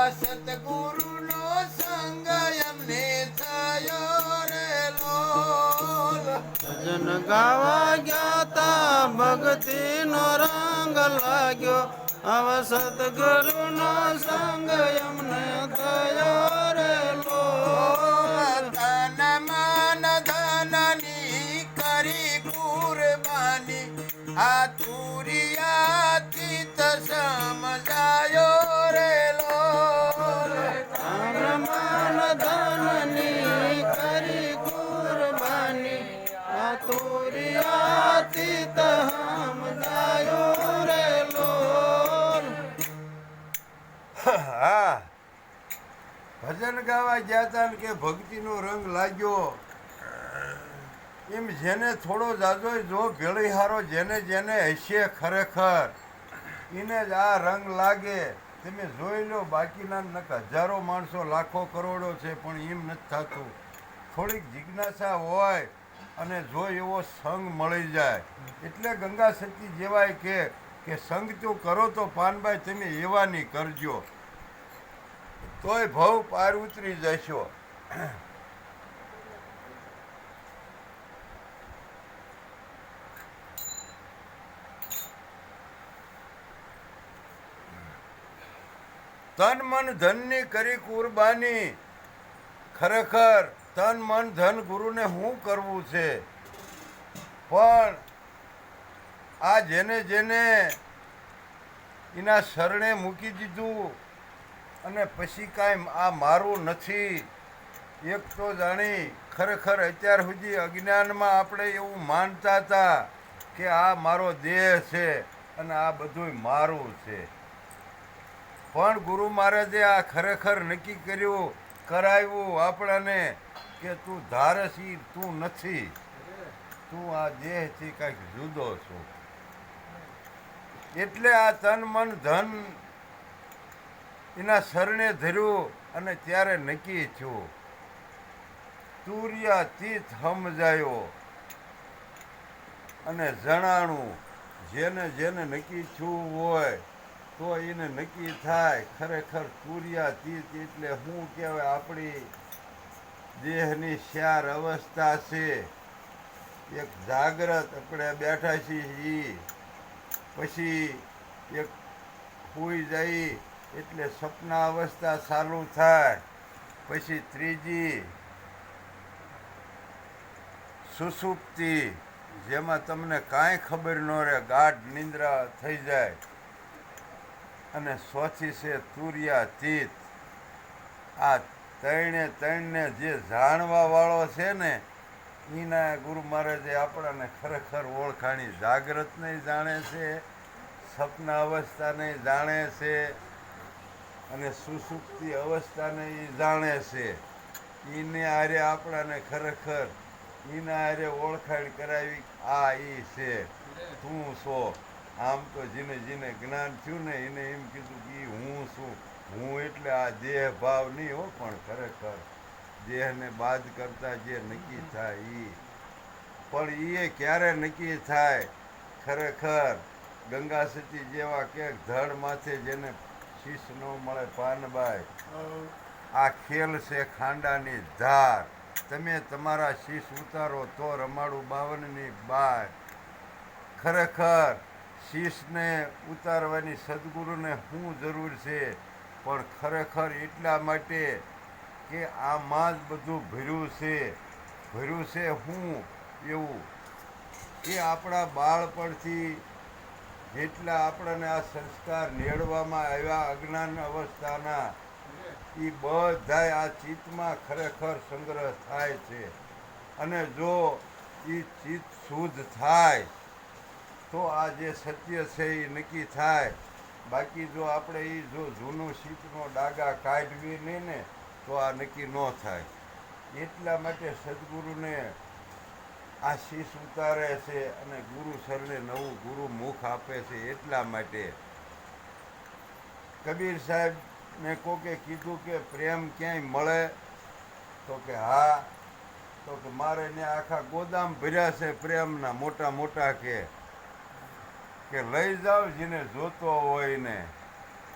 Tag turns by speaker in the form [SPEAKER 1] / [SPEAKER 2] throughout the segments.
[SPEAKER 1] આવા સતગુરુનો સંગ એમને થયો રે લોલ.
[SPEAKER 2] ભજન ગાવા ગયા તા ભક્તિ નો રંગ લાગ્યો. અવ સદગુરુનો સંગ એમને થયો રે લોલ.
[SPEAKER 1] ધન મન ધનની કરી કુરબાની. આ તુરિયાથી સમજાયો હા. ભજન ગાવા ગયા ને કે ભક્તિનો રંગ લાગ્યો. એમ જેને થોડો જાજો જો ભેળી હારો જેને જેને હશે ખરેખર. એને જ આ રંગ લાગે. તમે જોઈ લો બાકીના નક હજારો માણસો લાખો કરોડો છે પણ એમ નથી થતું. થોડીક જિજ્ઞાસા હોય અને જો એવો સંગ મળી જાય. એટલે ગંગા સતી જેવાય કે કે સંગ તો કરો તો પાનભાઈ તમે એવાની કરજો. તોય ભવ પાર ઉતરી જશો. તન મન ધનની કરી કુરબાની. ખરેખર તન મન ધન ગુરુને શું કરવું છે? પણ આ જેને જેને એના શરણે મૂકી દીધું અને પછી કાંઈ આ મારું નથી, એક તો જાણી ખરેખર અત્યાર સુધી અજ્ઞાનમાં આપણે એવું માનતા હતા કે આ મારો દેહ છે અને આ બધું મારું છે. પણ ગુરુ મહારાજે આ ખરેખર નક્કી કર્યું, કરાવ્યું આપણાને કે તું ધારસી તું નથી. તું આ દેહથી કાંઈક જુદો છું. એટલે આ તન મન ધન એના શરણે ધર્યું અને ત્યારે નક્કી થયું. તીત સમજાયો અને જણાણું, જેને જેને નક્કી થયું હોય તો એને નક્કી થાય. ખરેખર તીત એટલે શું કહેવાય આપણી દેહની શ્યાર અવસ્થા છે. એક જાગ્રત આપણે બેઠા છીએ ઈ. પછી એક સૂઈ જાય એટલે સપના અવસ્થા ચાલુ થાય. પછી ત્રીજી સુસુપ્તિ, જેમાં તમને કાંઈ ખબર ન રહે, ગાઢ નિંદ્રા થઈ જાય. અને ચોથી છે તુર્યાતીત. આ ત્રણે ત્રણને જે જાણવા વાળો છે ને એના ગુરુ મહારાજે આપણાને ખરેખર ઓળખાણી જાગ્રતને જાણે છે, સપના અવસ્થાને જાણે છે અને સુસુપ્તિ અવસ્થાને એ જાણે છે. એને આરે આપણાને ખરેખર એના આરે ઓળખાણ કરાવી આ એ છે. તું છો. આમ તો જેને જેને જ્ઞાન થયું ને એને એમ કીધું કે હું છું. હું એટલે આ દેહ ભાવ નહીં હો, પણ ખરેખર દેહને બાદ કરતા જે નક્કી થાય એ પણ એ ક્યારે નક્કી થાય? ખરેખર ગંગા સતી જેવા કે ધડ માથે જેને શીશ ન મળે પાનબાઈ. આ ખેલ છે ખાંડાની ધાર. તમે તમારા શીશ ઉતારો તો રમાડું બાવનની બાર. ખરેખર શીશને ઉતારવાની સદગુરુને શું જરૂર છે, પણ ખરેખર એટલા માટે કે આમાં જ બધું ભર્યું છે ભર્યું છે હું એવું. એ આપણા બાળપણથી જેટલા આપણને આ સંસ્કાર નેડવામાં આવ્યા અજ્ઞાન અવસ્થાના, એ બધાય આ ચિત્તમાં ખરેખર સંગ્રહ થાય છે. અને જો એ ચિત્ત શુદ્ધ થાય, તો આ જે સત્ય છે એ નક્કી થાય. બાકી જો આપણે એ જો જૂનું શીતનો ડાગા કાઢવી નહીં ને તો આ નક્કી ન થાય. એટલા માટે સદગુરુને આ શીશ ઉતારે છે અને ગુરુ સરને નવું ગુરુ મુખ આપે છે એટલા માટે. કબીર સાહેબને કોકે કીધું કે પ્રેમ ક્યાંય મળે? તો કે હા. તો કે મારે ને આખા ગોદામ ભર્યા છે પ્રેમના મોટા મોટા કે કે લઈ જાઓ જેને જોતો હોય ને.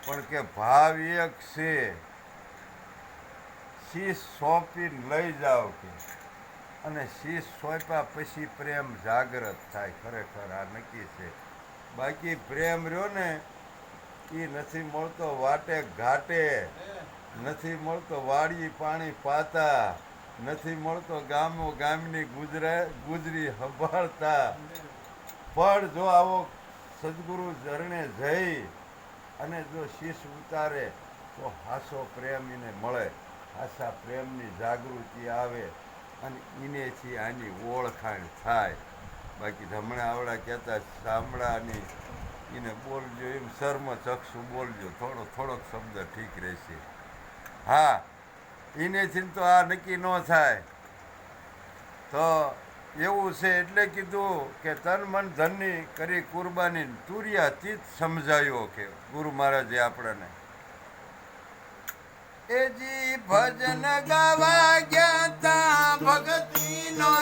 [SPEAKER 1] પણ કે ભાવ એક છે. શીશ સોંપીને લઈ જાઓ કે. અને શીશ સોંપ્યા પછી પ્રેમ જાગ્રત થાય. ખરેખર આ નક્કી છે. બાકી પ્રેમ રહ્યો ને એ નથી મળતો વાટે ઘાટે. નથી મળતો વાડી પાણી પાતા. નથી મળતો ગામો ગામની ગુજરે, ગુજરી સંભાળતા. પણ જો આવો સદગુરુ ઝરણે જઈ અને જો શીશ ઉતારે, તો હાસો પ્રેમ એને મળે. હાસા પ્રેમની જાગૃતિ આવે અને એનેથી આની ઓળખાણ થાય. બાકી હમણાં આવડા કહેતા સાંભળાની એને બોલજો, એમ શર્મ ચક્ષુ બોલજો. થોડો થોડોક શબ્દ ઠીક રહેશે. હા એનેથી તો આ નક્કી ન થાય. તો એવું છે એટલે કીધું કે તન મન ધનની કરી કુરબાની તુરિયા તીત સમજાયો કે ગુરુ મહારાજે આપણને એજી ભજન ગાવા ગયા તા ભગતી નો